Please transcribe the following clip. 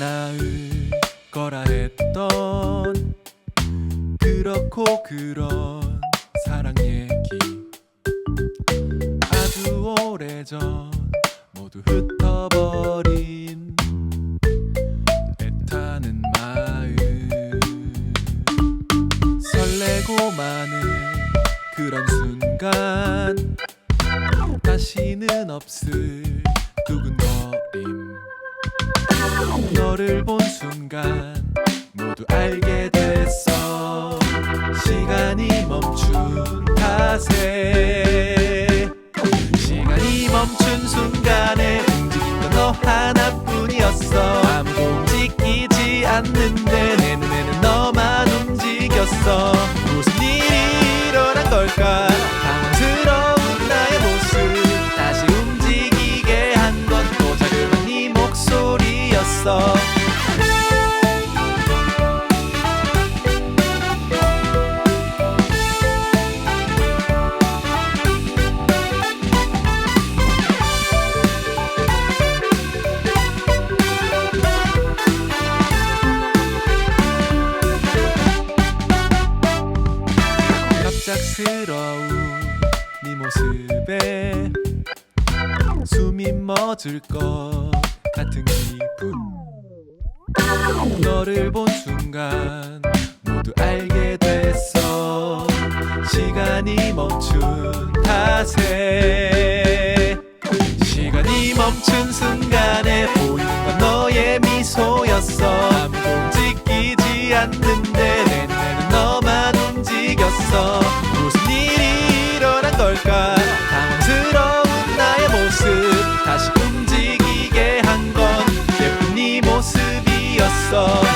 게 나을 거라 했던 그렇고 그런 사랑 얘기. 아주 오래전 모두 흩어버린 애타는 마음 설레고 많은 그런 순간 다시는 없을 두근거림 너를 본 순간 모두 알게 됐어. 시간이 멈춘 탓에. 시간이 멈춘 순간에 움직인 건너 하나 목소리였어. 갑작스러운 네 모습에 숨이 멎을 것 같은 기분 너를 본 순간 모두 알게 됐어. 시간이 멈춘 탓에 시간이 멈춘 순간에 보인 건 너의 미소였어. 아무도 지키지 않는데 내눈에는 너만 움직였어. 무슨 일이 일어난 걸까? 당황스러운 나의 모습. 다시 움직이게 한 건 예쁜 네 모습이었어.